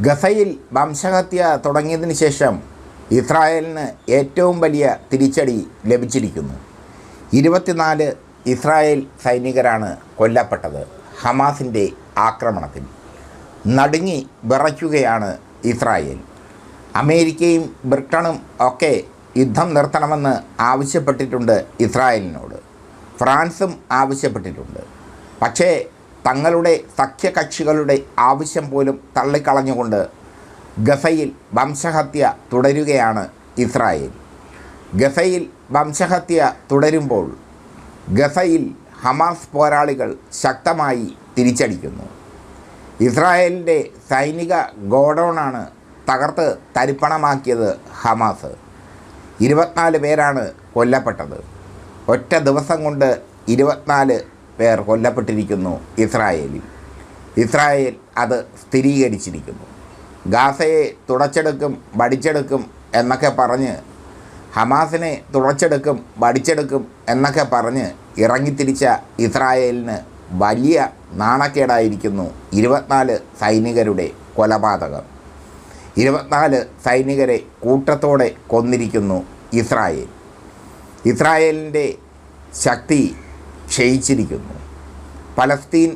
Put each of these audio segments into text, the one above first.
ഗസയിൽ വംശഹത്യ തുടങ്ങിയതിന് ശേഷം ഇസ്രായേലിന് ഏറ്റവും വലിയ തിരിച്ചടി ലഭിച്ചിരിക്കുന്നു. ഇരുപത്തിനാല് ഇസ്രായേൽ സൈനികരാണ് കൊല്ലപ്പെട്ടത് ഹമാസിന്റെ ആക്രമണത്തിൽ. നടുങ്ങി വിറയ്ക്കുകയാണ് ഇസ്രായേൽ. അമേരിക്കയും ബ്രിട്ടനും ഒക്കെ യുദ്ധം നിർത്തണമെന്ന് ആവശ്യപ്പെട്ടിട്ടുണ്ട് ഇസ്രായേലിനോട്. ഫ്രാൻസും ആവശ്യപ്പെട്ടിട്ടുണ്ട്. പക്ഷേ തങ്ങളുടെ സഖ്യകക്ഷികളുടെ ആവശ്യം പോലും തള്ളിക്കളഞ്ഞുകൊണ്ട് ഗസയിൽ വംശഹത്യ തുടരുകയാണ് ഇസ്രായേൽ. ഗസയിൽ വംശഹത്യ തുടരുമ്പോൾ ഗസയിൽ ഹമാസ് പോരാളികൾ ശക്തമായി തിരിച്ചടിക്കുന്നു. ഇസ്രായേലിന്റെ സൈനിക ഗോഡൗണാണ് തകർത്ത് തരിപ്പണമാക്കിയത് ഹമാസ്. ഇരുപത്തിനാല് പേരാണ് കൊല്ലപ്പെട്ടത്. ഒറ്റ ദിവസം കൊണ്ട് ഇരുപത്തിനാല് പേർ കൊല്ലപ്പെട്ടിരിക്കുന്നു ഇസ്രായേലിൽ. ഇസ്രായേൽ അത് സ്ഥിരീകരിച്ചിരിക്കുന്നു. ഗാസയെ തുടച്ചെടുക്കും വടിച്ചെടുക്കും എന്നൊക്കെ പറഞ്ഞ് ഹമാസിനെ തുടച്ചെടുക്കും വടിച്ചെടുക്കും എന്നൊക്കെ പറഞ്ഞ് ഇറങ്ങിത്തിരിച്ച ഇസ്രായേലിന് വലിയ നാണക്കേടായിരിക്കുന്നു ഇരുപത്തിനാല് സൈനികരുടെ കൊലപാതകം. ഇരുപത്തിനാല് സൈനികരെ കൂട്ടത്തോടെ കൊന്നിരിക്കുന്നു ഇസ്രായേൽ. ഇസ്രായേലിന്റെ ശക്തി ക്ഷയിച്ചിരിക്കുന്നു പലസ്തീൻ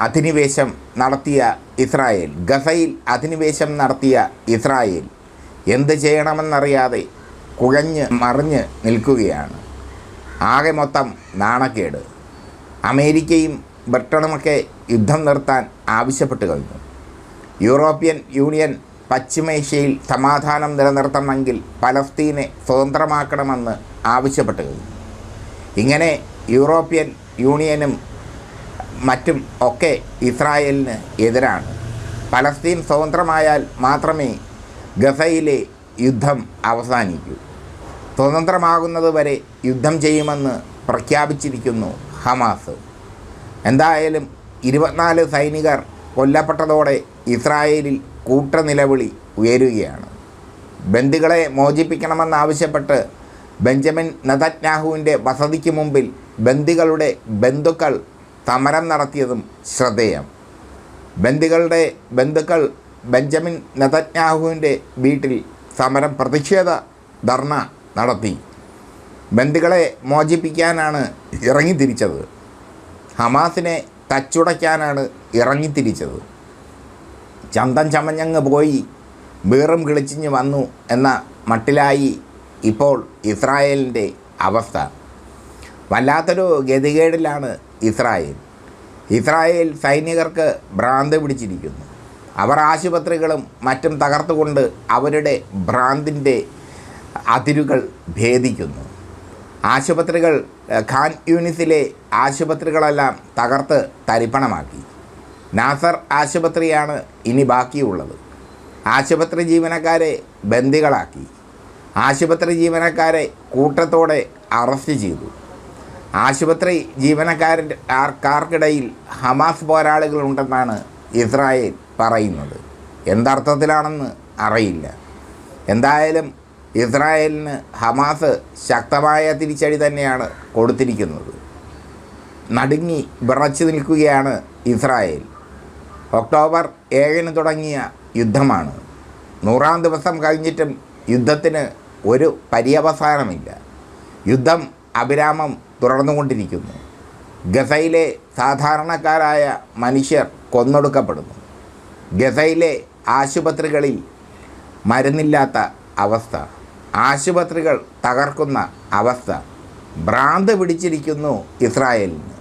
അധിനിവേശം നടത്തിയ ഇസ്രായേൽ ഗസയിൽ അധിനിവേശം നടത്തിയ ഇസ്രായേൽ എന്ത് ചെയ്യണമെന്നറിയാതെ കുഴഞ്ഞ് മറിഞ്ഞ് നിൽക്കുകയാണ്. ആകെ മൊത്തം നാണക്കേട്. അമേരിക്കയും ബ്രിട്ടനുമൊക്കെ യുദ്ധം നിർത്താൻ ആവശ്യപ്പെട്ട് കഴിഞ്ഞു. യൂറോപ്യൻ യൂണിയൻ പശ്ചിമേഷ്യയിൽ സമാധാനം നിലനിർത്തണമെങ്കിൽ പലസ്തീനെ സ്വതന്ത്രമാക്കണമെന്ന് ആവശ്യപ്പെട്ട് കഴിഞ്ഞു. ഇങ്ങനെ യൂറോപ്യൻ യൂണിയനും മറ്റും ഒക്കെ ഇസ്രായേലിന് എതിരാണ്. പലസ്തീൻ സ്വതന്ത്രമായാൽ മാത്രമേ ഗസയിലെ യുദ്ധം അവസാനിക്കൂ. സ്വതന്ത്രമാകുന്നതുവരെ യുദ്ധം ചെയ്യുമെന്ന് പ്രഖ്യാപിച്ചിരിക്കുന്നു ഹമാസ്. എന്തായാലും ഇരുപത്തിനാല് സൈനികർ കൊല്ലപ്പെട്ടതോടെ ഇസ്രായേലിൽ കൂട്ടനിലവിളി ഉയരുകയാണ്. ബന്ദികളെ മോചിപ്പിക്കണമെന്നാവശ്യപ്പെട്ട് ബെഞ്ചമിൻ നതന്യാഹുവിന്റെ വസതിക്ക് മുമ്പിൽ ബന്ദികളുടെ ബന്ധുക്കൾ സമരം നടത്തിയതും ശ്രദ്ധേയം. ബന്ദികളുടെ ബന്ധുക്കൾ ബെഞ്ചമിൻ നെതന്യാഹുവിന്റെ വീട്ടിൽ സമരം പ്രതിഷേധ ധർണ നടത്തി. ബന്ദികളെ മോചിപ്പിക്കാനാണ് ഇറങ്ങിത്തിരിച്ചത്. ഹമാസിനെ തച്ചുടയ്ക്കാനാണ് ഇറങ്ങിത്തിരിച്ചത്. ചന്തം ചമഞ്ഞങ്ങ് പോയി വീറും കിളിച്ചിഞ്ഞ് വന്നു എന്ന മട്ടിലായി ഇപ്പോൾ ഇസ്രായേലിന്റെ അവസ്ഥ. വല്ലാത്തൊരു ഗതികേടിലാണ് ഇസ്രായേൽ. ഇസ്രായേൽ സൈനികർക്ക് ഭ്രാന്ത് പിടിച്ചിരിക്കുന്നു. അവർ ആശുപത്രികളും മറ്റും തകർത്തുകൊണ്ട് അവരുടെ ഭ്രാന്തിന്റെ അതിരുകൾ ഭേദിക്കുന്നു. ആശുപത്രികൾ ഖാൻ യൂണിസിലെ ആശുപത്രികളെല്ലാം തകർത്ത് തരിപ്പണമാക്കി. നാസർ ആശുപത്രിയാണ് ഇനി ബാക്കിയുള്ളത്. ആശുപത്രി ജീവനക്കാരെ ബന്ദികളാക്കി. ആശുപത്രി ജീവനക്കാരെ കൂട്ടത്തോടെ അറസ്റ്റ് ചെയ്തു. ആശുപത്രി ജീവനക്കാരന്റെ ആർക്കാർക്കിടയിൽ ഹമാസ് പോരാളികളുണ്ടെന്നാണ് ഇസ്രായേൽ പറയുന്നത്. എന്തർത്ഥത്തിലാണെന്ന് അറിയില്ല. എന്തായാലും ഇസ്രായേലിന് ഹമാസ് ശക്തമായ തിരിച്ചടി തന്നെയാണ് കൊടുത്തിരിക്കുന്നത്. നടുങ്ങി വിറച്ചു നിൽക്കുകയാണ് ഇസ്രായേൽ. ഒക്ടോബർ ഏഴിന് തുടങ്ങിയ യുദ്ധമാണ്. നൂറാം ദിവസം കഴിഞ്ഞിട്ടും യുദ്ധത്തിന് ഒരു പര്യവസാനമില്ല. യുദ്ധം അവിരാമം തുടർന്നുകൊണ്ടിരിക്കുന്നു ഗസയിലെ സാധാരണക്കാരായ മനുഷ്യർ കൊന്നൊടുക്കപ്പെടുന്നു. ഗസയിലെ ആശുപത്രികളിൽ മരുന്നില്ലാത്ത അവസ്ഥ ആശുപത്രികൾ തകർക്കുന്ന അവസ്ഥ ഭ്രാന്ത് പിടിച്ചിരിക്കുന്നു ഇസ്രായേലിന്.